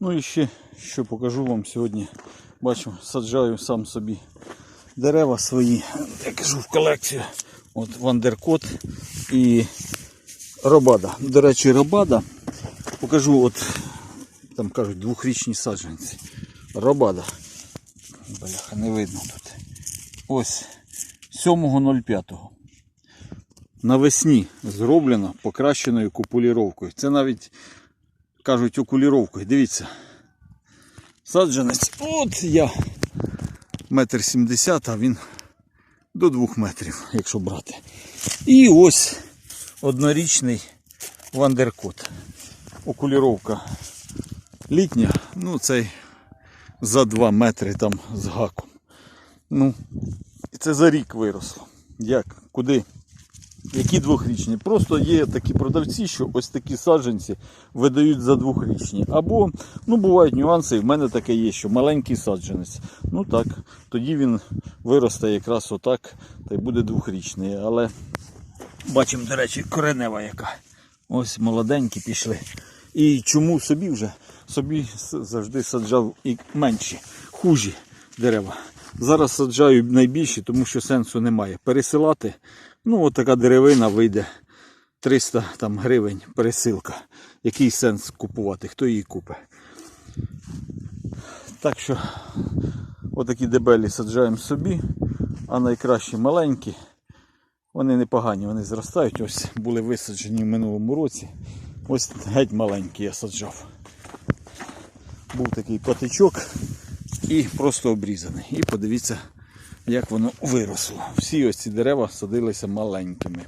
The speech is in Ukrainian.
Ну і ще що покажу вам сьогодні. Бачу, саджаю сам собі дерева свої. Я кажу в колекцію. От Вандеркот і Робада. До речі, Робада. Покажу, от там кажуть, двохрічні саджанці. Робада. Бляха, не видно тут. Ось 7.05. Навесні зроблено покращеною купуліровкою. Це навіть кажуть окуліровкою. Дивіться. Саджанець. От я. Метр сімдесят, а він до двох метрів, якщо брати. І ось однорічний вандеркот. Окуліровка літня, ну цей за 2 метри там з гаком. Ну, це за рік виросло. Як? Куди? Які двохрічні? Просто є такі продавці, що ось такі саджанці видають за двохрічні. Або, ну, бувають нюанси, в мене таке є, що маленький саджанець. Ну так, тоді він виросте якраз отак, та й буде двохрічний. Але бачимо, до речі, коренева яка. Ось молоденькі пішли. І чому собі вже? Собі завжди саджав і менші, хужі дерева. Зараз саджаю найбільші, тому що сенсу немає. Пересилати, ну от така деревина вийде 300 там, гривень пересилка. Який сенс купувати? Хто її купить? Так що отакі дебелі саджаємо собі, а найкращі маленькі. Вони непогані, вони зростають. Ось були висаджені в минулому році. Ось геть маленькі я саджав. Був такий патичок і просто обрізаний. І подивіться, як воно виросло. Всі ось ці дерева садилися маленькими.